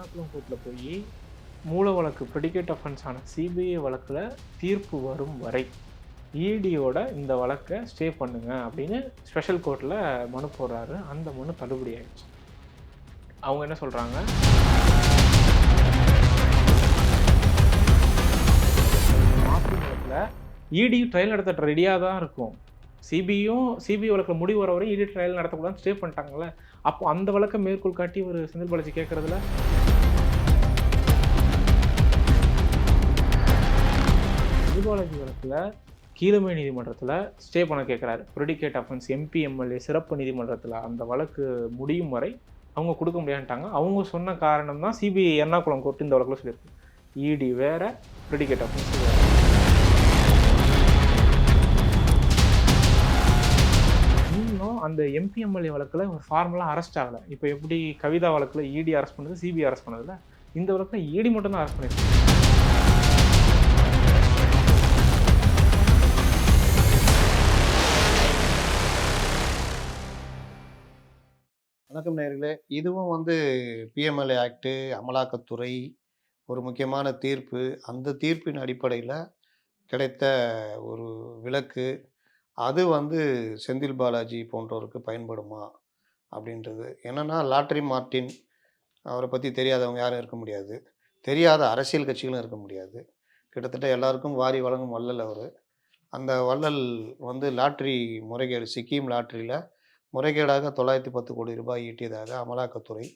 எர்ணாகுளம் கோர்ட்டில் போய் மூல வழக்கு ப்ரெடிகேட் ஆன சிபிஐ வழக்கில் தீர்ப்பு வரும் வரை இடியோட இந்த வழக்கை ஸ்டே பண்ணுங்க அப்படின்னு ஸ்பெஷல் கோர்ட்டில் மனு போடுறாரு. அந்த மனு தள்ளுபடி ஆயிடுச்சு. அவங்க என்ன சொல்கிறாங்க மாற்று இடி ட்ரையல் நடத்த ரெடியாக தான் இருக்கும். சிபியும் சிபிஐ வழக்கில் முடிவு வர வரை இடி ட்ரையல் நடத்தக்கூடாதுன்னு ஸ்டே பண்ணிட்டாங்களே அப்போ அந்த வழக்கை மேற்கோள் காட்டி ஒரு செந்தில் பாலாஜி கேட்குறதுல செந்தில் வழக்கில் கீழமை நீதிமன்றத்தில் ஸ்டே பண்ண கேட்குறாரு ப்ரெடிகேட் அஃபென்ஸ் எம்பி எம்எல்ஏ சிறப்பு நீதிமன்றத்தில் அந்த வழக்கு முடியும் வரை அவங்க கொடுக்க முடியான்ட்டாங்க அவங்க சொன்ன காரணம் தான் சிபிஐ எர்ணாகுளம் கோர்ட்டு இந்த வழக்கில் சொல்லியிருக்கு. இடி வேற ப்ரெடிகேட் அஃபென்ஸ் வேறு. இன்னும் அந்த எம்பி எம்எல்ஏ வழக்கில் ஒரு ஃபார்மலாக அரெஸ்ட் ஆகலை. இப்போ எப்படி கவிதா வழக்கில் இடி அரெஸ்ட் பண்ணது சிபிஐ அரெஸ்ட் பண்ணதில்ல இந்த வழக்கில் இடி மட்டும் தான் அரெஸ்ட் பண்ணியிருக்காங்க. வணக்கம் நேர்களே இதுவும் வந்து பிஎம்எல்ஏ ஆக்டு அமலாக்கத்துறை ஒரு முக்கியமான தீர்ப்பு. அந்த தீர்ப்பின் அடிப்படையில் கிடைத்த ஒரு விளக்கு அது வந்து செந்தில் பாலாஜி போன்றோருக்கு பயன்படுமா அப்படின்றது. என்னென்னா லாட்ரி மார்ட்டின் அவரை பற்றி தெரியாதவங்க யாரும் இருக்க முடியாது. தெரியாத அரசியல் கட்சிகளும் இருக்க முடியாது. கிட்டத்தட்ட எல்லாருக்கும் வாரி வழங்கும் வள்ளல் அவர். அந்த வள்ளல் வந்து லாட்ரி முறைகேடு சிக்கிம் லாட்ரியில் முறைகேடாக தொள்ளாயிரத்தி பத்து கோடி ரூபாய் ஈட்டியதாக அமலாக்கத்துறை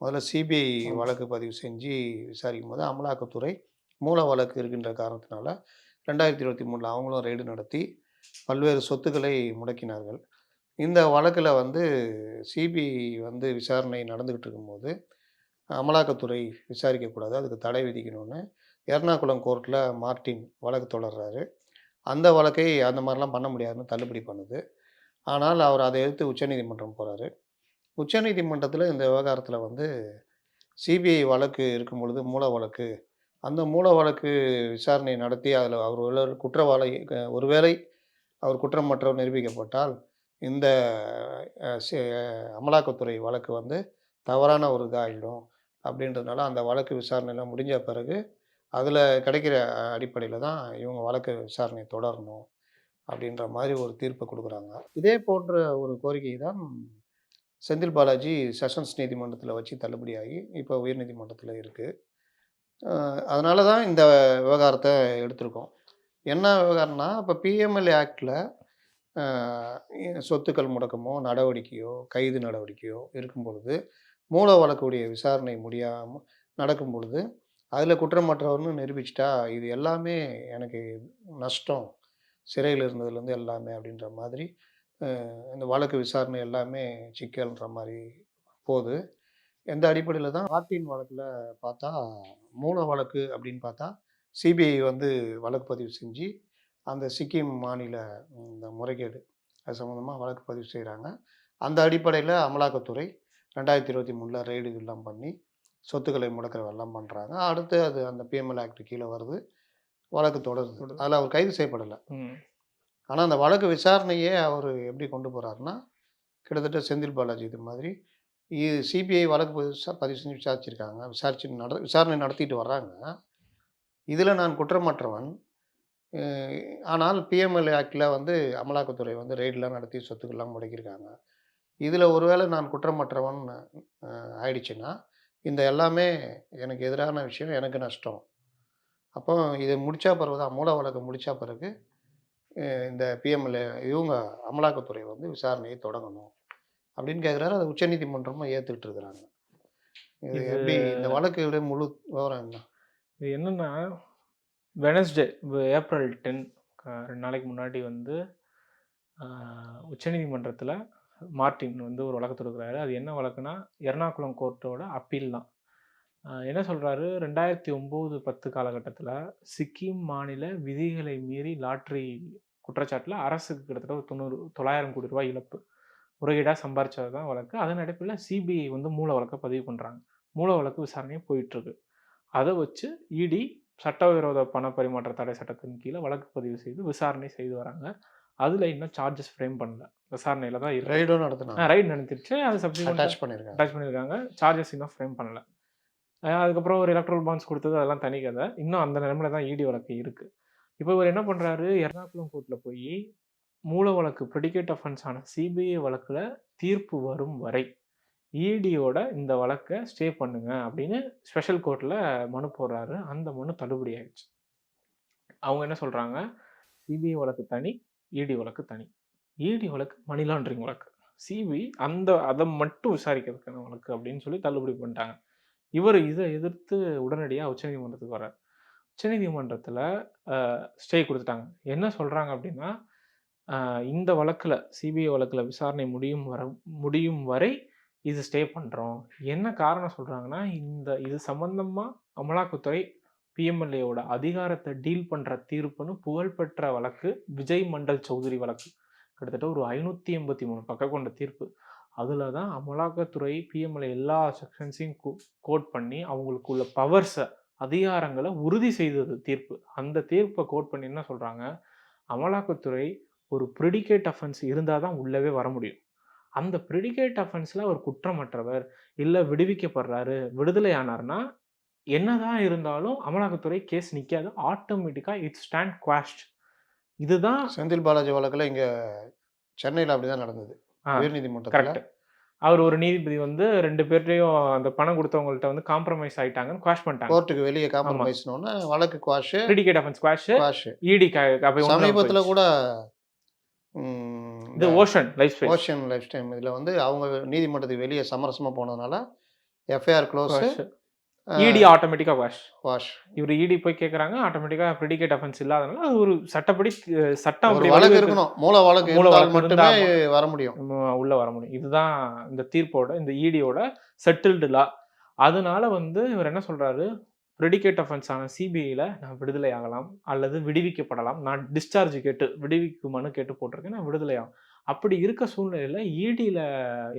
முதல்ல சிபிஐ வழக்கு பதிவு செஞ்சு விசாரிக்கும் போது அமலாக்கத்துறை மூல வழக்கு இருக்கின்ற காரணத்தினால ரெண்டாயிரத்தி இருபத்தி மூணில் அவங்களும் ரெய்டு நடத்தி பல்வேறு சொத்துக்களை முடக்கினார்கள். இந்த வழக்கில் வந்து சிபிஐ வந்து விசாரணை நடந்துக்கிட்டு இருக்கும்போது அமலாக்கத்துறை விசாரிக்கக்கூடாது அதுக்கு தடை விதிக்கணும்னு எர்ணாகுளம் கோர்ட்டில் மார்ட்டின் வழக்கு தொடர்றாரு. அந்த வழக்கை அந்த மாதிரிலாம் பண்ண முடியாதுன்னு தள்ளுபடி பண்ணுது. ஆனால் அவர் அதை எதிர்த்து உச்சநீதிமன்றம் போகிறாரு உச்சநீதிமன்றத்தில் இந்த விவகாரத்தில் வந்து சிபிஐ வழக்கு இருக்கும் பொழுது மூல வழக்கு. அந்த மூல வழக்கு விசாரணை நடத்தி அதில் அவர் குற்றவாளி ஒருவேளை அவர் குற்றமற்றவர் நிரூபிக்கப்பட்டால் இந்த அமலாக்கத்துறை வழக்கு வந்து தவறான ஒரு இதாகிடும் அப்படின்றதுனால அந்த வழக்கு விசாரணையெல்லாம் முடிஞ்ச பிறகு அதில் கிடைக்கிற அடிப்படையில் தான் இவங்க வழக்கு விசாரணை தொடரணும். அப்படின்ற மாதிரி ஒரு தீர்ப்பை கொடுக்குறாங்க. இதே போன்ற ஒரு கோரிக்கை தான் செந்தில் பாலாஜி செஷன்ஸ் நீதிமன்றத்தில் வச்சு தள்ளுபடியாகி இப்போ உயர்நீதிமன்றத்தில் இருக்குது அதனால தான் இந்த விவகாரத்தை எடுத்திருக்கோம். என்ன விவகாரம்னா இப்போ பிஎம்எல்ஏ ஆக்டில் சொத்துக்கள் முடக்கமோ நடவடிக்கையோ கைது நடவடிக்கையோ இருக்கும் பொழுது மூல வழக்குடைய விசாரணை முடியாமல் நடக்கும் பொழுது அதில் குற்றமற்றவர்னு நிரூபிச்சிட்டா இது எல்லாமே எனக்கு நஷ்டம். சிறையில் இருந்ததுலேருந்து எல்லாமே அப்படின்ற மாதிரி இந்த வழக்கு விசாரணை எல்லாமே சிக்கல்ன்ற மாதிரி போகுது. எந்த அடிப்படையில் தான் ஆர்டின் வழக்கில் பார்த்தா மூல வழக்கு அப்படின்னு பார்த்தா சிபிஐ வந்து வழக்கு பதிவு செஞ்சு அந்த சிக்கிம் மாநில இந்த முறைகேடு அது சம்மந்தமாக வழக்கு பதிவு செய்கிறாங்க அந்த அடிப்படையில் அமலாக்கத்துறை ரெண்டாயிரத்தி இருபத்தி மூணில் ரெய்டு எல்லாம் பண்ணி சொத்துக்களை முடக்கிறவெல்லாம் பண்ணுறாங்க அடுத்து அது அந்த பிஎம்எல் ஆக்ட் கீழே வருது. வழக்கு தொடருது. அதில் அவர் கைது செய்யப்படலை. ஆனால் அந்த வழக்கு விசாரணையே அவர் எப்படி கொண்டு போகிறாருன்னா கிட்டத்தட்ட செந்தில் பாலாஜி இது மாதிரி இது சிபிஐ வழக்கு பதிவு செஞ்சு விசாரிச்சிருக்காங்க. விசாரிச்சு நட விசாரணை நடத்திட்டு வர்றாங்க. இதில் நான் குற்றமற்றவன். ஆனால் பிஎம்எல்ஏ ஆக்டில் வந்து அமலாக்கத்துறை வந்து ரெய்டெலாம் நடத்தி சொத்துக்கள்லாம் முடக்கியிருக்காங்க. இதில் ஒருவேளை நான் குற்றமற்றவன் ஆயிடுச்சுன்னா இந்த எல்லாமே எனக்கு எதிரான விஷயம் எனக்கு நஷ்டம். அப்போ இதை முடிச்சா பிறகு தான் மூல வழக்கு முடிச்சா பிறகு இந்த பிஎம்எல்ஏ இவங்க அமலாக்கத்துறை வந்து விசாரணையை தொடங்கணும். அப்படின்னு கேட்குறாரு அதை உச்சநீதிமன்றமும் ஏற்றுக்கிட்டு இருக்கிறாங்க இது எப்படி இந்த வழக்குடைய முழு விவரம் என்ன? இது என்னன்னா வெனஸ்டே ஏப்ரல் டென் ரெண்டு நாளைக்கு முன்னாடி வந்து உச்சநீதிமன்றத்தில் மார்ட்டின் வந்து ஒரு வழக்கு தொடுக்கிறாரு. அது என்ன வழக்குனா எர்ணாகுளம் கோர்ட்டோட அப்பீல் தான். என்ன சொல்கிறாரு ரெண்டாயிரத்தி ஒம்பது பத்து காலகட்டத்தில் சிக்கிம் மாநில விதிகளை மீறி லாட்ரி குற்றச்சாட்டில் அரசுக்கு கிட்டத்தட்ட ஒரு தொண்ணூறு தொள்ளாயிரம் கோடி ரூபாய் இழப்பு. முறைகேடாக சம்பாரிச்சது தான் வழக்கு. அதன் அடிப்படையில் சிபிஐ வந்து மூல வழக்கை பதிவு பண்ணுறாங்க மூல வழக்கு விசாரணையும் போயிட்டுருக்கு. அதை வச்சு இடி சட்டவிரோத பண பரிமாற்ற தடை சட்டத்தின் கீழே வழக்கு பதிவு செய்து விசாரணை செய்து வராங்க. அதில் இன்னும் சார்ஜஸ் ஃப்ரேம் பண்ணல. விசாரணையில் தான் ரைடும் நடத்தினாங்க. ரைட் நடத்திருச்சு. அது சப்சிக்வெண்ட் அட்டாச் பண்ணியிருக்காங்க அட்டாச் பண்ணியிருக்காங்க சார்ஜஸ் இன்னும் ஃப்ரேம் பண்ணல. அதுக்கப்புறம் ஒரு எலக்ட்ரல் பாண்ட்ஸ் கொடுத்தது அதெல்லாம் தனி கதை. இன்னும் அந்த நிலமையில தான் இடி வழக்கு இருக்குது இப்போ இவர் என்ன பண்ணுறாரு எர்ணாகுளம் கோர்ட்டில் போய் மூல வழக்கு ப்ரெடிகேட் அஃபென்ஸ் ஆன சிபிஐ வழக்கில் தீர்ப்பு வரும் வரை இடியோட இந்த வழக்கை ஸ்டே பண்ணுங்க அப்படின்னு ஸ்பெஷல் கோர்ட்டில் மனு போடுறாரு. அந்த மனு தள்ளுபடி ஆயிடுச்சு. அவங்க என்ன சொல்கிறாங்க சிபிஐ வழக்கு தனி இடி வழக்கு தனி. இடி வழக்கு மணி லாண்டரிங் வழக்கு. சிபிஐ அந்த அதை மட்டும் விசாரிக்கிறதுக்கான வழக்கு அப்படின்னு சொல்லி தள்ளுபடி பண்ணிட்டாங்க. இவர் இதை எதிர்த்து உடனடியாக உச்சநீதிமன்றத்துக்கு வர்றார். உச்சநீதிமன்றத்தில் ஸ்டே கொடுத்துட்டாங்க. என்ன சொல்கிறாங்க அப்படின்னா இந்த வழக்கில் சிபிஐ வழக்கில் விசாரணை முடியும் வர முடியும் வரை இது ஸ்டே பண்ணுறோம் என்ன காரணம் சொல்கிறாங்கன்னா இந்த இது சம்பந்தமாக அமலாக்கத்துறை பிஎம்எல்ஏவோட அதிகாரத்தை டீல் பண்ணுற தீர்ப்புன்னு புகழ்பெற்ற வழக்கு விஜய் மண்டல் சௌத்ரி வழக்கு. கிட்டத்தட்ட ஒரு ஐநூற்றி எண்பத்தி மூணு பக்கம் கொண்ட தீர்ப்பு. அதில் தான் அமலாக்கத்துறை பிஎம்எல்ஏ எல்லா செக்ஷன்ஸையும் கோட் பண்ணி அவங்களுக்குள்ள பவர்ஸை அதிகாரங்களை உறுதி செய்தது தீர்ப்பு. அந்த தீர்ப்பை கோட் பண்ணி என்ன சொல்கிறாங்க அமலாக்கத்துறை ஒரு ப்ரிடிகேட் அஃபென்ஸ் இருந்தால் தான் உள்ளவே வர முடியும். அந்த ப்ரிடிகேட் அஃபென்ஸில் அவர் குற்றமற்றவர் இல்லை விடுவிக்கப்படுறாரு விடுதலை ஆனார்னா என்னதான் இருந்தாலும் அமலாக்கத்துறை கேஸ் நிற்காது ஆட்டோமேட்டிக்காக இட்ஸ் ஸ்டாண்ட் குவாஸ்ட் இதுதான் செந்தில் பாலாஜி வழக்கில் இங்கே சென்னையில் அப்படி தான் நடந்தது. கரெக்ட் அவர் ஒரு நீதிபதி வந்து ரெண்டு பேர்ட்டையும் அந்த பணம் கொடுத்தவங்கள்ட்ட வந்து காம்ப்ரமைஸ் ஆயிட்டாங்கன்னு குவாஷ் பண்ணிட்டாங்க. கோர்ட்டுக்கு வெளியே காம்ப்ரமைஸ்னோன்னா வழக்கு quash predicate offence quash quash இடி அப்போ சமீபத்தில் கூட இது ocean life ocean life time இதில் வந்து அவங்க நீதிமன்றத்துக்கு வெளியே சமரசமாக போனதுனால எஃப்ஐஆர் க்ளோஸ் இடி ஆட்டோமேட்டிக்கா வாஷ் வாஷ் இவர் இடி போய் கேக்குறாங்க ஆட்டோமேட்டிக்கா ப்ரிடிகேட் அஃபென்ஸ் இல்லாதனால அது ஒரு சட்டப்படி சட்டம் ஒரு அப்படி வழக்கு. இருக்கணும். மூல வழக்கு மூல வழக்கு மட்டுமே வர முடியும். உள்ள வர முடியும். இதுதான் இந்த தீர்ப்போட இந்த இடியோட செட்டில்டு லா அதனால வந்து இவர் என்ன சொல்றாரு? ப்ரெடிகேட் அஃபென்ஸ் ஆன சிபிஐல நான் விடுதலை ஆகலாம் அல்லது விடுவிக்கப்படலாம். நான் டிஸ்சார்ஜ் கேட்டு விடுவிக்கும் மனு கேட்டு போட்டிருக்கேன் நான் விடுதலை ஆகும் அப்படி இருக்க சூழ்நிலையில இடியில்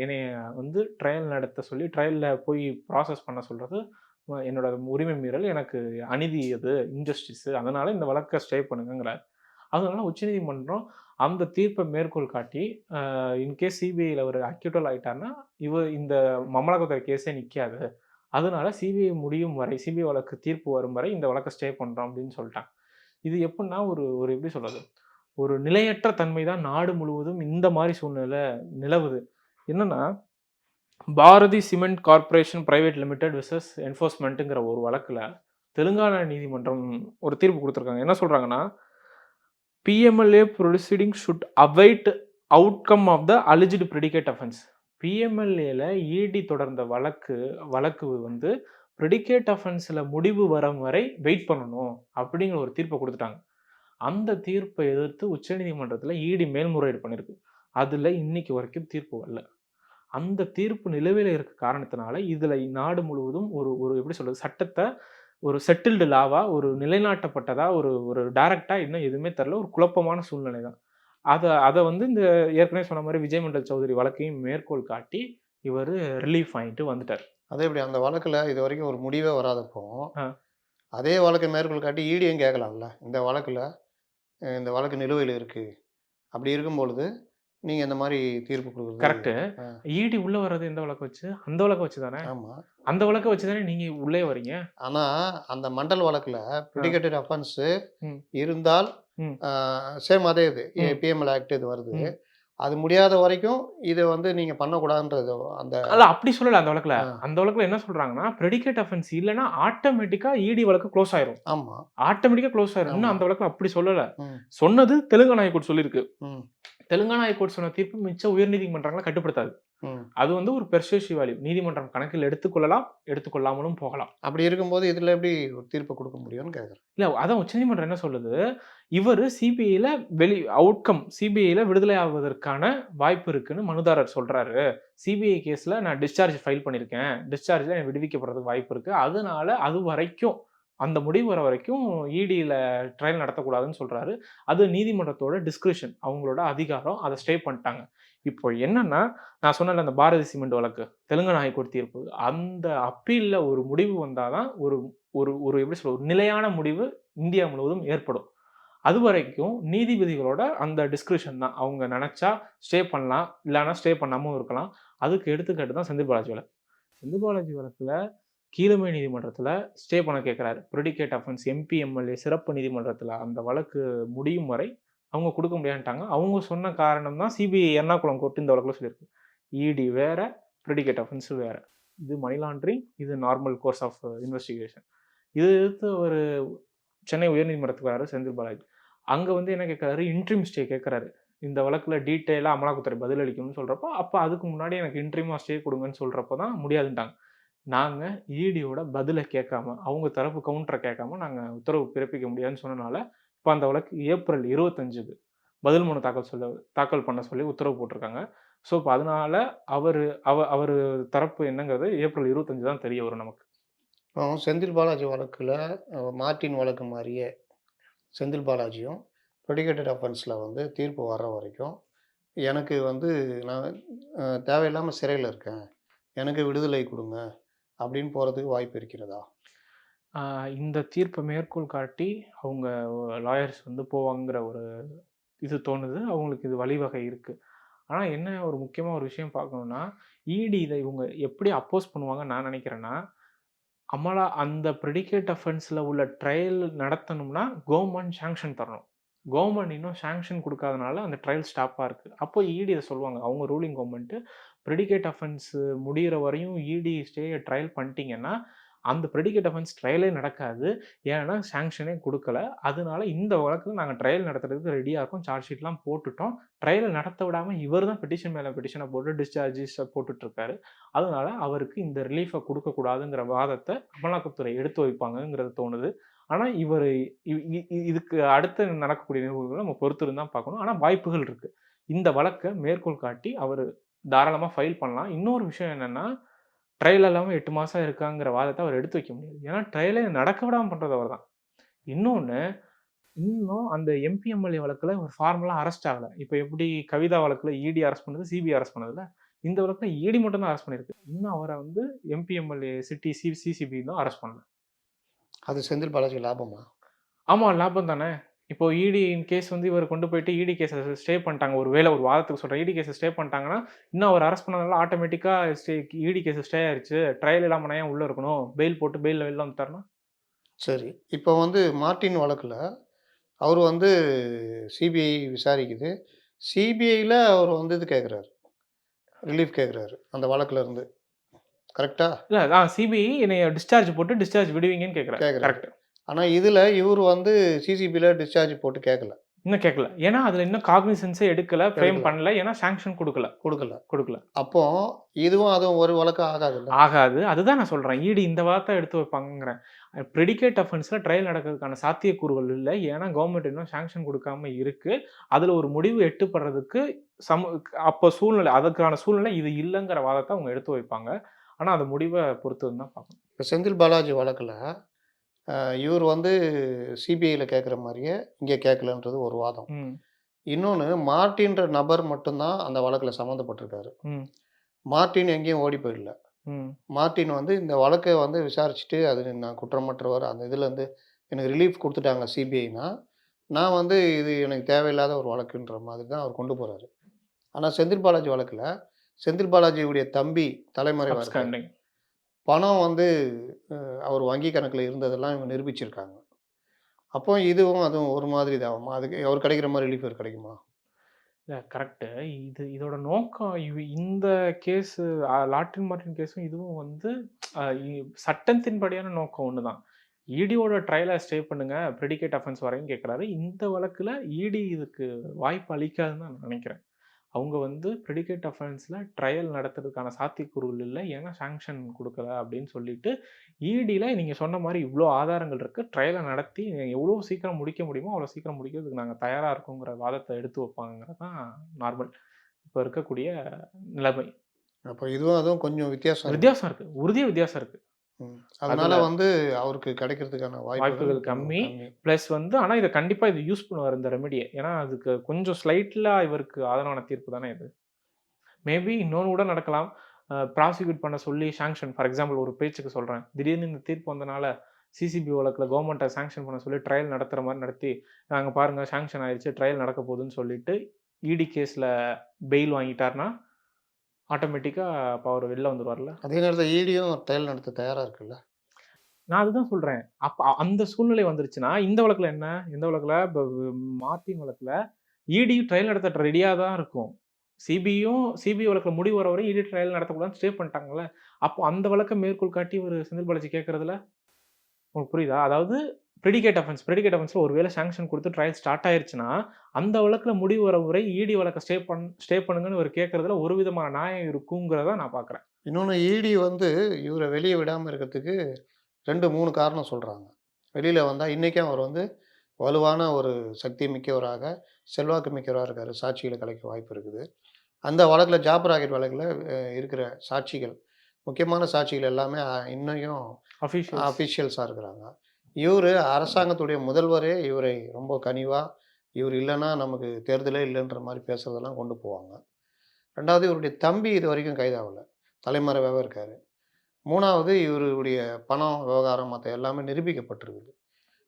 என்னைய வந்து ட்ரையல் நடத்த சொல்லி ட்ரையலில் போய் ப்ராசஸ் பண்ண சொல்றது அஹ், என்னோட உரிமை மீறல் எனக்கு அநீதி அது இன்ஜஸ்டிஸ் அதனால் இந்த வழக்கை ஸ்டே பண்ணுங்கிறார் அதனால உச்சநீதிமன்றம் அந்த தீர்ப்பை மேற்கோள் காட்டி இன்கேஸ் சிபிஐயில் அவர் அக்யூட்டல் ஆகிட்டார்னா இவர் இந்த மமலாக்கத்துறை கேஸே நிற்காது அதனால சிபிஐ முடியும் வரை சிபிஐ வழக்கு தீர்ப்பு வரும் வரை இந்த வழக்கை ஸ்டே பண்ணுறோம் அப்படின்னு சொல்லிட்டாங்க. இது எப்படின்னா ஒரு ஒரு எப்படி சொல்கிறது ஒரு நிலையற்ற தன்மை தான் நாடு முழுவதும் இந்த மாதிரி சூழ்நிலை நிலவுது. என்னன்னா Bharathi cement corporation private limited versus என்ஃபோர்ஸ்மெண்ட்டுங்கிற ஒரு வழக்கில் தெலுங்கானா நீதிமன்றம் ஒரு தீர்ப்பு கொடுத்துருக்காங்க. என்ன சொல்கிறாங்கன்னா PMLA proceeding should await outcome of the alleged predicate offence பிஎம்எல்ஏல ED தொடர்ந்த வழக்கு வழக்கு வந்து ப்ரெடிகேட் அஃபென்ஸில் முடிவு வரும் வரை வெயிட் பண்ணணும் அப்படிங்கிற ஒரு தீர்ப்பை கொடுத்துட்டாங்க. அந்த தீர்ப்பை எதிர்த்து உச்சநீதிமன்றத்தில் இடி மேல்முறையீடு பண்ணியிருக்கு அதில் இன்னைக்கு வரைக்கும் தீர்ப்பு வரல. அந்த தீர்ப்பு நிலுவையில் இருக்க காரணத்தினால இதில் நாடு முழுவதும் ஒரு ஒரு எப்படி சொல்றது சட்டத்தை ஒரு செட்டில்டு லாவா ஒரு நிலைநாட்டப்பட்டதா ஒரு ஒரு டைரக்டா இன்னும் எதுவுமே தெரில ஒரு குழப்பமான சூழ்நிலை தான். அதை அதை வந்து இந்த ஏற்கனவே சொன்ன மாதிரி விஜய் மண்டல் சௌத்ரி வழக்கையும் மேற்கோள் காட்டி இவர் ரிலீஃப் ஆகிட்டு வந்துட்டார். அதே இப்படி அந்த வழக்கில் இது வரைக்கும் ஒரு முடிவே வராதப்போ. அதே வழக்கை மேற்கோள் காட்டி ஈடியும் கேட்கலாம்ல. இந்த வழக்கில் இந்த வழக்கு நிலுவையில் இருக்குது அப்படி இருக்கும் நீங்கள் இந்த மாதிரி தீர்ப்பு கொடுக்குறது கரெக்ட். இடி உள்ள வர்றது எந்த வழக்கு வச்சு? அந்த வழக்கு வச்சு தானே? ஆமாம் அந்த வழக்கை வச்சு தானே நீங்க உள்ளே வரீங்க ஆனால் அந்த மண்டல் வழக்கில் ப்ரிடிகேட்டட் அஃபென்ஸு. இருந்தால். சேம் அதே இது. பிஎம்எல் ஆக்ட் இது வருது. அது முடியாத வரைக்கும் இதை வந்து நீங்கள் பண்ணக்கூடாதுன்றது அந்த அல்ல அப்படி சொல்லல அந்த வழக்குல. அந்த வழக்குல என்ன சொல்றாங்கன்னா ப்ரெடிகேட் அஃபென்ஸ் இல்லைன்னா ஆட்டோமேட்டிக்கா இடி வழக்கு க்ளோஸ் ஆயிரும். ஆமாம் ஆட்டோமேட்டிக்கா க்ளோஸ் ஆயிரும். இன்னும் ஆமா. அந்த வழக்குல அப்படி சொல்லல. சொன்னது தெலுங்கானா ஹைகோர்ட் சொல்லியிருக்கு. தெலுங்கானா ஹைகோர்ட் சொன்ன தீர்ப்பு மிச்ச உயர்நீதிமன்றங்களை கட்டுப்படுத்தாது. அது வந்து ஒரு பெர்சேசிவ் வேல்யூ நீதிமன்றம் கணக்கில் எடுத்துக்கொள்ளலாம் எடுத்துக்கொள்ளாமலும் போகலாம். அப்படி இருக்கும்போது இதில் எப்படி ஒரு தீர்ப்பு கொடுக்க முடியும்னு கேட்குறேன் இல்ல அதான் உச்சநீதிமன்றம் என்ன சொல்லுது? இவர் சிபிஐல வெளி அவுட்கம் சிபிஐல விடுதலை ஆவதற்கான வாய்ப்பு இருக்குன்னு மனுதாரர் சொல்றாரு. சிபிஐ கேஸ்ல நான் டிஸ்சார்ஜ் ஃபைல் பண்ணியிருக்கேன் டிஸ்சார்ஜ்ல எனக்கு விடுவிக்கப்படுறதுக்கு வாய்ப்பு இருக்கு. அதனால அது வரைக்கும் அந்த முடிவு வர வரைக்கும் இடியில் ட்ரையல் நடத்தக்கூடாதுன்னு சொல்கிறாரு அது நீதிமன்றத்தோட டிஸ்கிரிஷன் அவங்களோட அதிகாரம் அதை ஸ்டே பண்ணிட்டாங்க. இப்போ என்னன்னா நான் சொன்னல அந்த பாரதி சிமெண்ட் வழக்கு தெலுங்கானா ஹைகோர்ட் தீர்ப்பு. அந்த அப்பீலில் ஒரு முடிவு வந்தாதான் ஒரு ஒரு ஒரு எப்படி சொல்ல ஒரு நிலையான முடிவு இந்தியா முழுவதும் ஏற்படும். அது வரைக்கும் நீதிபதிகளோட அந்த டிஸ்கிரிப்ஷன் தான். அவங்க நினச்சா ஸ்டே பண்ணலாம் இல்லைன்னா ஸ்டே பண்ணாமல் இருக்கலாம். அதுக்கு எடுத்துக்காட்டு தான் செந்தில் பாலாஜி வழக்கு. செந்தில் பாலாஜி வழக்கில் கீழமை நீதிமன்றத்தில் ஸ்டே பண்ண கேட்குறாரு ப்ரெடிகேட் அஃபென்ஸ் எம்பி எம்எல்ஏ சிறப்பு நீதிமன்றத்தில் அந்த வழக்கு முடியும் வரை அவங்க கொடுக்க முடியான்ட்டாங்க. அவங்க சொன்ன காரணம் தான் சிபிஐ எர்ணாகுளம் கோர்ட்டு இந்த வழக்கில் சொல்லியிருக்கு. இடி வேற ப்ரெடிகேட் அஃபென்ஸ் வேற. இது மணி லாண்ட்ரிங் இது நார்மல் கோர்ஸ் ஆஃப் இன்வெஸ்டிகேஷன் இது எடுத்து ஒரு சென்னை உயர்நீதிமன்றத்துக்கு வராரு செந்தில் பாலாஜி. அங்கே வந்து என்ன கேட்குறாரு இன்ட்ரீம் ஸ்டே கேட்குறாரு இந்த வழக்கில் டீட்டெயிலாக அமலாக்கத்துறை பதிலளிக்கணும்னு சொல்கிறப்போ அப்போ அதுக்கு முன்னாடி எனக்கு இன்ட்ரீமாக ஸ்டே கொடுங்கன்னு சொல்கிறப்ப தான் முடியாதுன்ட்டாங்க. நாங்கள் இடியோட பதிலை கேட்காம அவங்க தரப்பு கவுண்டரை கேட்காம நாங்கள் உத்தரவு பிறப்பிக்க முடியாதுன்னு சொன்னனால இப்போ அந்த வழக்கு ஏப்ரல் இருபத்தஞ்சுக்கு பதில் மனு தாக்கல் சொல்ல தாக்கல் பண்ண சொல்லி உத்தரவு போட்டிருக்காங்க. ஸோ இப்போ அதனால அவர் அவ அவர் தரப்பு என்னங்கிறது ஏப்ரல் இருபத்தஞ்சு தான் தெரிய வரும் நமக்கு. செந்தில் பாலாஜி வழக்கில் மார்ட்டின் வழக்கு மாதிரியே செந்தில் பாலாஜியும் ப்ரெடிகேட்டட் அஃபென்ஸில் வந்து தீர்ப்பு வர்ற வரைக்கும் எனக்கு வந்து நான் தேவையில்லாமல் சிறையில் இருக்கேன். எனக்கு விடுதலை கொடுங்க. அப்படின்னு போகிறதுக்கு வாய்ப்பு இருக்கிறதா? இந்த தீர்ப்பை மேற்கோள் காட்டி அவங்க லாயர்ஸ் வந்து போவாங்கிற ஒரு இது தோணுது. அவங்களுக்கு இது வழிவகை இருக்குது ஆனால் என்ன ஒரு முக்கியமாக ஒரு விஷயம் பார்க்கணும்னா இடி இதை இவங்க எப்படி அப்போஸ் பண்ணுவாங்க நான் நினைக்கிறேன்னா அமலா அந்த ப்ரெடிகேட் அஃபென்ஸில் உள்ள ட்ரையல் நடத்தணும்னா கவர்மெண்ட் சாங்ஷன் தரணும். கவர்மெண்ட் இன்னும் சாங்ஷன் கொடுக்காதனால அந்த ட்ரையல் ஸ்டாப்பாக இருக்குது அப்போ இடி இதை சொல்லுவாங்க. அவங்க ரூலிங் கவர்மெண்ட்டு ப்ரெடிகேட் அஃபென்ஸ் முடிகிற வரையும் இடி ஸ்டேயை ட்ரையல் பண்ணிட்டீங்கன்னா அந்த ப்ரெடிகேட் அஃபென்ஸ் ட்ரையலே நடக்காது. ஏன்னா சாங்ஷனே கொடுக்கல. அதனால இந்த வழக்கில் நாங்கள் ட்ரையல் நடத்துறதுக்கு ரெடியாக இருக்கோம். சார்ஜ் ஷீட்லாம் போட்டுட்டோம். ட்ரையல் நடத்த விடாமல் இவர் தான் பெட்டிஷன் மேலே பெட்டிஷனை போட்டு டிஸ்சார்ஜஸ் போட்டுட்ருக்காரு அதனால அவருக்கு இந்த ரிலீஃபை கொடுக்கக்கூடாதுங்கிற வாதத்தை அமலாக்கத்துறை எடுத்து வைப்பாங்கங்கிறது தோணுது. ஆனால் இவர் இதுக்கு அடுத்து நடக்கக்கூடிய நிகழ்வுகளை நம்ம பொறுத்திருந்தான் பார்க்கணும். ஆனால் வாய்ப்புகள் இருக்குது இந்த வழக்கை மேற்கோள் காட்டி அவர் தாராளமாக ஃபைல் பண்ணலாம். இன்னொரு விஷயம் என்னென்னா ட்ரையல் இல்லாமல் எட்டு மாதம் இருக்காங்கிற வாதத்தை அவர் எடுத்து வைக்க முடியாது. ஏன்னா ட்ரையலே நடக்க விடாமல் பண்ணுறது அவர் தான் இன்னொன்று இன்னும் அந்த எம்பி எம்எல்ஏ வழக்கில் ஒரு ஃபார்மலாக அரெஸ்ட் ஆகலை. இப்போ எப்படி கவிதா வழக்கில் இடி அரெஸ்ட் பண்ணது சிபிஐ அரெஸ்ட் பண்ணதில்ல இந்த வழக்கில் இடி மட்டும் தான் அரெஸ்ட் பண்ணியிருக்கு. இன்னும் அவரை வந்து MP MLA city C CCB தான் அரெஸ்ட் பண்ணல. அது செந்தில் பாலாஜி லாபமா? ஆமாம் லாபம் தானே? இப்போ இடி கேஸ் வந்து இவர் கொண்டு போயிட்டு இடி கேஸை ஸ்டே பண்ணிட்டாங்க. ஒரு வேலை ஒரு வாதத்துக்கு சொல்கிறேன் இடி கேஸை ஸ்டே பண்ணிட்டாங்கன்னா இன்னும் அவர் அரெஸ்ட் பண்ணதால ஆட்டோமேட்டிக்காக ஸ்டே இடி கேஸ் ஸ்டே ஆயிடுச்சு ட்ரையல் இல்லாமல் ஏன் உள்ளே இருக்கணும்? பெயில் போட்டு பெயில் வெளில வந்து தரணும்? சரி. இப்போ வந்து மார்ட்டின் வழக்கில் அவர் வந்து சிபிஐ விசாரிக்குது. சிபிஐயில் அவர் வந்து இது கேட்குறாரு ரிலீஃப் கேட்குறாரு அந்த வழக்குல இருந்து. கரெக்டா இல்லை ஆ சிபிஐ என்னை டிஸ்சார்ஜ் போட்டு டிஸ்சார்ஜ் விடுவீங்கன்னு கேட்குறேன் கரெக்ட் ஆனால் இதில் இவர் வந்து சிசிபியில் டிஸ்சார்ஜ் போட்டு கேட்கல இன்னும் கேட்கல ஏன்னா அதில் இன்னும் காக்னிசன்ஸே எடுக்கல ஃப்ரேம். பண்ணல ஏன்னா சாங்ஷன் கொடுக்கல. கொடுக்கல. கொடுக்கல. அப்போ இதுவும் அதுவும் ஒரு வழக்கு ஆகாதுல்ல? ஆகாது. அதுதான் நான் சொல்கிறேன் ஈடி இந்த வார்த்தை எடுத்து வைப்பாங்கிறேன் ப்ரெடிகேட் அஃபென்ஸில் ட்ரையல் நடக்கிறதுக்கான சாத்தியக்கூறுகள் இல்லை. ஏன்னா கவர்மெண்ட் இன்னும் சாங்ஷன் கொடுக்காம இருக்கு. அதில் ஒரு முடிவு எட்டுப்படுறதுக்கு சம அப்போ சூழ்நிலை அதுக்கான சூழ்நிலை இது இல்லைங்கிற வாதத்தை அவங்க எடுத்து வைப்பாங்க. ஆனால் அந்த முடிவை பொறுத்து தான் பார்க்கணும். இப்போ செந்தில் பாலாஜி வழக்கில் இவர் வந்து சிபிஐயில் கேட்குற மாதிரியே இங்கே கேட்கலன்றது ஒரு வாதம். இன்னொன்று மார்ட்டின்ற நபர் மட்டும்தான் அந்த வழக்கில் சம்மந்தப்பட்டிருக்காரு. ம். மார்ட்டின் எங்கேயும் ஓடி போயிடல. ம். மார்ட்டின் வந்து இந்த வழக்கை வந்து விசாரிச்சுட்டு அது நான் குற்றமற்றவர் அந்த இதுலேருந்து எனக்கு ரிலீஃப் கொடுத்துட்டாங்க சிபிஐனா நான் வந்து இது எனக்கு தேவையில்லாத ஒரு வழக்குன்ற மாதிரி தான் அவர் கொண்டு போகிறாரு ஆனால் செந்தில் பாலாஜி வழக்கில் செந்தில் பாலாஜியுடைய தம்பி. Absconding. பணம் வந்து அவர் வங்கி கணக்கில் இருந்ததெல்லாம் இவங்க நிரூபிச்சிருக்காங்க. அப்போ இதுவும் அதுவும் ஒரு மாதிரி இதாகுமா அதுக்கு அவர் கிடைக்கிற மாதிரி ரிலீஃப் கிடைக்குமா? இல்லை கரெக்டு இது இதோட நோக்கம் இவ் இந்த கேஸு லாட்டின் மார்ட்டின் கேஸும் இதுவும் வந்து சட்டத்தின்படியான நோக்கம் ஒன்று தான். இடியோட ட்ரையலை ஸ்டே பண்ணுங்க. ப்ரெடிகேட் அஃபென்ஸ் வரையும் கேட்குறாரு. இந்த வழக்கில் இடி இதுக்கு வாய்ப்பு அளிக்காதுன்னு நான் நினைக்கிறேன். அவங்க வந்து ப்ரெடிகேட் அஃபென்ஸில் ட்ரையல் நடத்துறதுக்கான சாத்தியக்கூறுகள் இல்லை. ஏன்னா சாங்ஷன் கொடுக்கல அப்படின்னு சொல்லிட்டு இடியில் நீங்கள் சொன்ன மாதிரி இவ்வளோ ஆதாரங்கள் இருக்குது ட்ரையலை நடத்தி எவ்வளோ சீக்கிரம் முடிக்க முடியுமோ அவ்வளோ சீக்கிரம் முடிக்கிறதுக்கு நாங்கள் தயாராக இருக்கோங்கிற வாதத்தை எடுத்து வைப்பாங்கிறது தான் நார்மல் இப்போ இருக்கக்கூடிய நிலைமை. அப்போ இதுவும் அதுவும் கொஞ்சம் வித்தியாசம். வித்தியாசம் இருக்குது உறுதியாக வித்தியாசம் இருக்குது. அதனால வந்து அவருக்கு கிடைக்கிறதுக்கான வாய்ப்புகள் கம்மி. ப்ளஸ் வந்து ஆனால் இதை கண்டிப்பாக இது யூஸ் பண்ணுவார் இந்த ரெமெடியை. ஏன்னா அதுக்கு கொஞ்சம் ஸ்லைட்லாக இவருக்கு ஆதரவான தீர்ப்பு தானே இது. மேபி இன்னொன்று கூட நடக்கலாம். ப்ராசிக்யூட் பண்ண சொல்லி சாங்ஷன் ஃபார் எக்ஸாம்பிள் ஒரு பேச்சுக்கு சொல்கிறேன் திடீர்னு இந்த தீர்ப்பு வந்தனால சிசிபி வழக்கில் கவர்மெண்ட்டை சாங்ஷன் பண்ண சொல்லி ட்ரையல் நடத்துகிற மாதிரி நடத்தி நாங்கள் பாருங்கள் சாங்ஷன் ஆயிடுச்சு ட்ரையல் நடக்க போகுதுன்னு சொல்லிட்டு இடி கேஸில் பெயில் வாங்கிட்டாருன்னா ஆட்டோமேட்டிக்காக அப்போ அவர் வெளில வந்துருவார்ல அதே நேரத்தில் ஈடியும் ட்ரையல் நடத்த தயாராக இருக்குல்ல? நான் அதுதான் சொல்கிறேன் அப்போ அந்த சூழ்நிலை வந்துருச்சுன்னா இந்த வழக்கில் என்ன? இந்த வழக்கில் இப்போ மார்ட்டின் வழக்கில் இடியும் ட்ரையல் நடத்த ரெடியாக தான் இருக்கும். சிபியும் சிபிஐ வழக்கில் முடிவு வர வரை இடி ட்ரையல் நடத்தக்கூடாது ஸ்டே பண்ணிட்டாங்கல்ல? அப்போ அந்த வழக்கை மேற்கோள் காட்டி ஒரு செந்தில் பாலாஜி கேட்குறதுல உங்களுக்கு புரியுதா? அதாவது ப்ரெடிகேட் அஃபென்ஸ் ப்ரெடிகேட் அஃபென்ஸில் ஒரு வேளை சாங்ஷன் கொடுத்து ட்ரையல் ஸ்டார்ட் ஆயிருச்சுன்னா அந்த வழக்கில் முடிவு வர வரை இடி வழக்கை ஸ்டே பண் ஸ்டே பண்ணுங்கன்னு ஒரு கேட்குறதுல ஒரு விதமான நியாயம் இருக்குங்கிறத நான் பார்க்குறேன் இன்னொன்று இடி வந்து இவரை வெளியே விடாமல் இருக்கிறதுக்கு ரெண்டு மூணு காரணம் சொல்கிறாங்க வெளியில் வந்தால் இன்றைக்கும் அவர் வந்து வலுவான ஒரு சக்தி மிக்கவராக செல்வாக்கு மிக்கவராக இருக்கார். சாட்சிகளை கலைக்க வாய்ப்பு இருக்குது. அந்த வழக்கில் ஜாப் ராக்கெட் வழக்கில் இருக்கிற சாட்சிகள் முக்கியமான சாட்சிகள் எல்லாமே இன்னையும் அஃபிஷியல் அஃபிஷியல்ஸாக இருக்கிறாங்க. இவர் அரசாங்கத்துடைய முதல்வரே இவரை ரொம்ப கனிவாக இவர் இல்லைன்னா நமக்கு தேர்தலே இல்லைன்ற மாதிரி பேசுறதெல்லாம் கொண்டு போவாங்க. ரெண்டாவது இவருடைய தம்பி இது வரைக்கும் கைதாகலை. தலைமறைவாகவே இருக்கார். மூணாவது இவருடைய பணம் விவகாரம் மற்ற எல்லாமே நிரூபிக்கப்பட்டிருக்குது.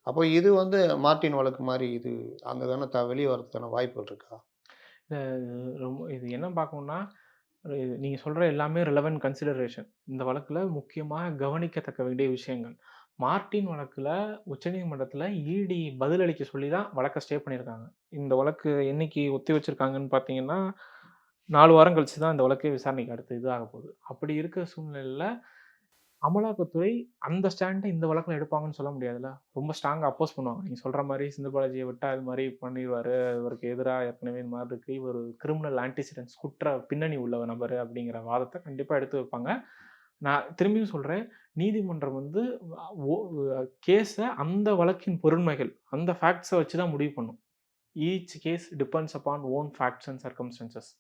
அப்போ இது வந்து மார்ட்டின் வழக்கு மாதிரி இது அந்த தானே த வெளியே வரதுக்கான வாய்ப்புகள் இருக்கா? ரொம்ப இது என்ன பார்க்கணும்னா நீங்கள் சொல்கிற எல்லாமே ரிலவென்ட் கன்சிடரேஷன் இந்த வழக்கில் முக்கியமாக கவனிக்கத்தக்க வேண்டிய விஷயங்கள். மார்ட்டின் வழக்கில் உச்சநீதிமன்றத்தில் இடி பதிலளிக்க சொல்லி தான் வழக்கை ஸ்டே பண்ணியிருக்காங்க. இந்த வழக்கு என்னைக்கு ஒத்தி வச்சிருக்காங்கன்னு பார்த்தீங்கன்னா நாலு வாரம் கழிச்சு தான் இந்த வழக்கே விசாரணைக்கு அடுத்து இதாக போகுது. அப்படி இருக்கிற சூழ்நிலையில் அமலாக்கத்துறை அந்த ஸ்டாண்டை இந்த வழக்கில் எடுப்பாங்கன்னு சொல்ல முடியாதுல்ல? ரொம்ப ஸ்ட்ராங்காக அப்போஸ் பண்ணுவாங்க. நீங்கள் சொல்கிற மாதிரி சிந்து பாலாஜியை விட்டால் இது மாதிரி பண்ணிடுவார் இவருக்கு எதிராக ஏற்கனவே இந்த மாதிரி இருக்குது இவர் கிரிமினல் ஆன்டிசிடென்ட்ஸ் குற்ற பின்னணி உள்ள நபர் அப்படிங்கிற வாதத்தை கண்டிப்பாக எடுத்து வைப்பாங்க. நான் திரும்பியும் சொல்கிறேன் நீதிமன்றம் வந்து கேஸை அந்த வழக்கின் பொருண்மைகள் அந்த ஃபேக்ட்ஸை வச்சு தான் முடிவு பண்ணும். Each case depends upon own facts and circumstances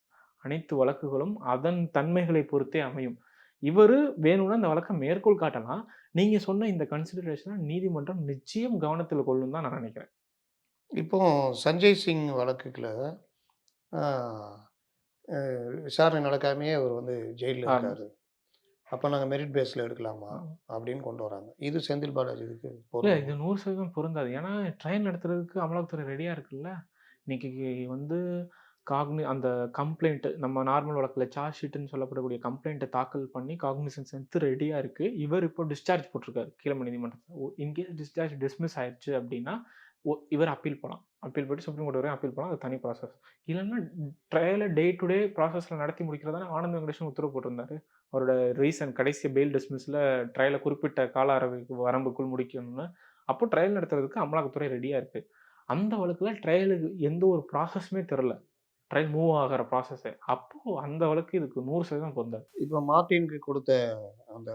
அனைத்து வழக்குகளும் அதன் தன்மைகளை பொறுத்தே அமையும். இவர் வேணும்னா அந்த வழக்கை மேற்கோள் காட்டலாம். நீங்கள் சொன்ன இந்த கன்சிடரேஷனை நீதிமன்றம் நிச்சயம் கவனத்தில் கொள்ளும் தான் நான் நினைக்கிறேன். இப்போ சஞ்சய் சிங் வழக்குல விசாரணை நடக்காமையே அவர் வந்து ஜெயிலில். இருக்காரு. அப்போ நாங்கள் மெரிட் பேஸில் எடுக்கலாமா? அப்படின்னு கொண்டு வராங்க. இது செந்தில் பாலாஜி இதுக்கு இல்லை? இது நூறு சதவீதம் பொருந்தாது. ஏன்னா ட்ரையல் நடத்துறதுக்கு அமலாக்கத்துறை ரெடியாக இருக்குல்ல. இன்னைக்கு வந்து காக்னி அந்த கம்ப்ளைண்ட் நம்ம நார்மல் வழக்கில் சார்ஜ் ஷீட்டுன்னு சொல்லப்படக்கூடிய கம்ப்ளைண்ட்டை தாக்கல் பண்ணி காக்னிசன்ஸ் எடுத்து ரெடியாக இருக்குது இவர் இப்போ டிஸ்சார்ஜ் போட்டிருக்காரு கீழமை நீதிமன்றத்தில். இன்கேஸ் டிஸ்சார்ஜ் டிஸ்மிஸ் ஆயிடுச்சு அப்படின்னா ஒ- இவர் அப்பீல் போகலாம் அப்பீல் போயிட்டு சுப்ரீம் கோர்ட் வரையும் அப்பீல் போகலாம் அது தனி ப்ராசஸ் இல்லைன்னா ட்ரையலை டே டு டே ப்ராசஸில் நடத்தி முடிக்கிறதான ஆனந்த் வெங்கடேஷன் உத்தரவு போட்டிருந்தாரு. அவரோட ரீசன் கடைசி பெயில் டிஸ்மிஸில் ட்ரையலை குறிப்பிட்ட கால அளவுக்கு வரம்புக்குள் முடிக்கணும்னு அப்போ ட்ரையல் நடத்துறதுக்கு அமலாக்கத்துறை ரெடியாக இருக்குது அந்த வழக்கில் ட்ரையலுக்கு எந்த ஒரு ப்ராசஸுமே தெரில ட்ரையல் மூவ் ஆகிற ப்ராசஸ்ஸு அப்போது அந்த வழக்கு இதுக்கு நூறு சதவீதம் பொருந்தாது. இப்போ மார்ட்டினுக்கு கொடுத்த அந்த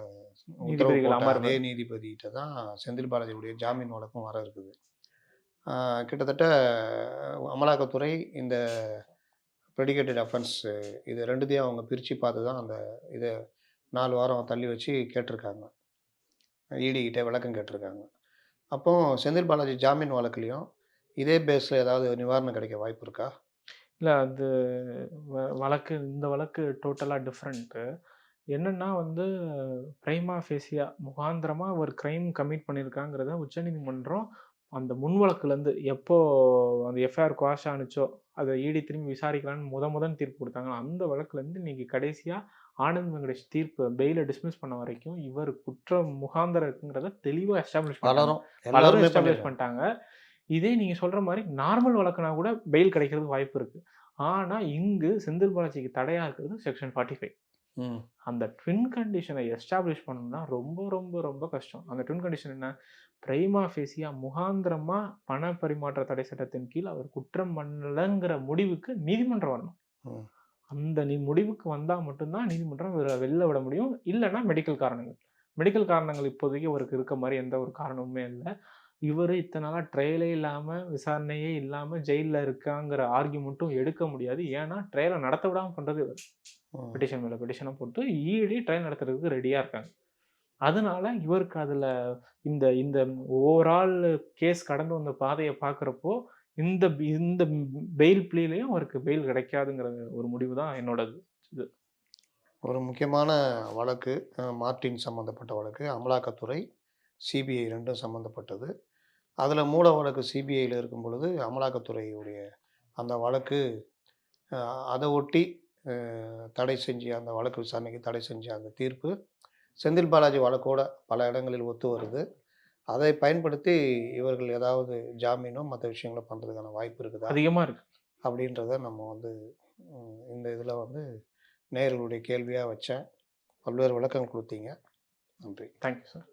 நீதிபதிகள் அமர்வு. நீதிபதிகிட்ட தான் செந்தில் பாலாஜியுடைய ஜாமீன் வழக்கும் வர இருக்குது. கிட்டத்தட்ட அமலாக்கத்துறை இந்த ப்ரெடிகேட்டட் அஃபென்ஸு இது ரெண்டுத்தையும் அவங்க பிரித்து பார்த்து தான் அந்த இதை நாலு வாரம் தள்ளி வச்சு கேட்டிருக்காங்க. ஈடிகிட்ட விளக்கம் கேட்டிருக்காங்க. அப்போ செந்தில் பாலாஜி ஜாமீன் வழக்குலையும் இதே பேஸில் ஏதாவது நிவாரணம் கிடைக்க வாய்ப்பு இருக்கா? இல்லை அது வ- வழக்கு இந்த வழக்கு டோட்டலாக டிஃப்ரெண்ட்டு என்னென்னா வந்து பிரைமா ஃபேசியா முகாந்திரமாக ஒரு க்ரைம் கமிட் பண்ணியிருக்காங்கிறத உச்சநீதிமன்றம் அந்த முன் வழக்குலேருந்து எப்போ அந்த எஃப்ஐஆர் குவாஷ் ஆணுச்சோ அதை ஈடி திரும்பி விசாரிக்கலான்னு முத முதன் தீர்ப்பு கொடுத்தாங்க. அந்த வழக்குலேருந்து இன்னைக்கு கடைசியாக ஆனந்த் வெங்கடேஷ் தீர்ப்பு பெயிலை டிஸ்மிஸ் பண்ண வரைக்கும் இவர் குற்றம் முகாந்திரம் இருக்குங்கிறத தெளிவாக எஸ்டாப்ளிஷ் பலரும் பலரும் எஸ்டாப்ளிஷ். பண்ணிட்டாங்க. இதே நீங்கள் சொல்கிற மாதிரி நார்மல் வழக்குனா கூட பெயில் கிடைக்கிறதுக்கு வாய்ப்பு இருக்குது ஆனால் இங்கு செந்தில் பாலாஜிக்கு தடையாக இருக்கிறது செக்ஷன் ஃபார்ட்டி ஃபைவ் அந்த ட்வின் கண்டிஷனை எஸ்டாப்ளிஷ் பண்ணணும்னா ரொம்ப ரொம்ப ரொம்ப கஷ்டம். அந்த ட்வின் கண்டிஷன் என்ன? பிரைமா ஃபேசியா முகாந்திரமா பண பரிமாற்ற தடை சட்டத்தின் கீழ் அவர் குற்றம் பண்ணலங்கிற முடிவுக்கு நீதிமன்றம் வரணும். அந்த நீ முடிவுக்கு வந்தால் மட்டும்தான் நீதிமன்றம் இவரை வெளில விட முடியும். இல்லைன்னா மெடிக்கல் காரணங்கள். மெடிக்கல் காரணங்கள் இப்போதைக்கு அவருக்கு இருக்க மாதிரி எந்த ஒரு காரணமுமே இல்லை. இவர் இத்தனை நாளாக ட்ரையலே இல்லாமல் விசாரணையே இல்லாமல் ஜெயிலில் இருக்காங்கிற ஆர்கியூமெண்ட்டும் எடுக்க முடியாது. ஏன்னா ட்ரையலை நடத்த விடாமல் பண்ணுறது இவர். பெட்டிஷன் மேலே பெட்டிஷனை போட்டு இடி ட்ரையல் நடத்துறதுக்கு ரெடியாக இருக்காங்க. அதனால இவருக்கு அதில் இந்த இந்த ஓவரால் கேஸ் கடந்து வந்த பாதையை பார்க்குறப்போ இந்த இந்த பெயில் பிளேலையும் அவருக்கு பெயில் கிடைக்காதுங்கிற ஒரு முடிவு தான் என்னோடது ஒரு முக்கியமான வழக்கு அஹ், மார்ட்டின் சம்மந்தப்பட்ட வழக்கு அமலாக்கத்துறை சிபிஐ ரெண்டும் சம்மந்தப்பட்டது அதில் மூல வழக்கு சிபிஐயில் இருக்கும் பொழுது அமலாக்கத்துறையுடைய அந்த வழக்கு அதை ஒட்டி தடை செஞ்சு அந்த வழக்கு விசாரணைக்கு தடை செஞ்ச அந்த தீர்ப்பு செந்தில் பாலாஜி வழக்கோட பல இடங்களில் ஒத்து வருது. அதை பயன்படுத்தி இவர்கள் ஏதாவது ஜாமீனோ மற்ற விஷயங்களோ பண்ணுறதுக்கான வாய்ப்பு இருக்குதா? அதிகமா இருக்கு. அப்படின்றத நம்ம வந்து இந்த இதில் வந்து நேயர்களுடைய கேள்வியாக வச்சேன். பல்வேறு விளக்கம் கொடுத்தீங்க. நன்றி. Thank you sir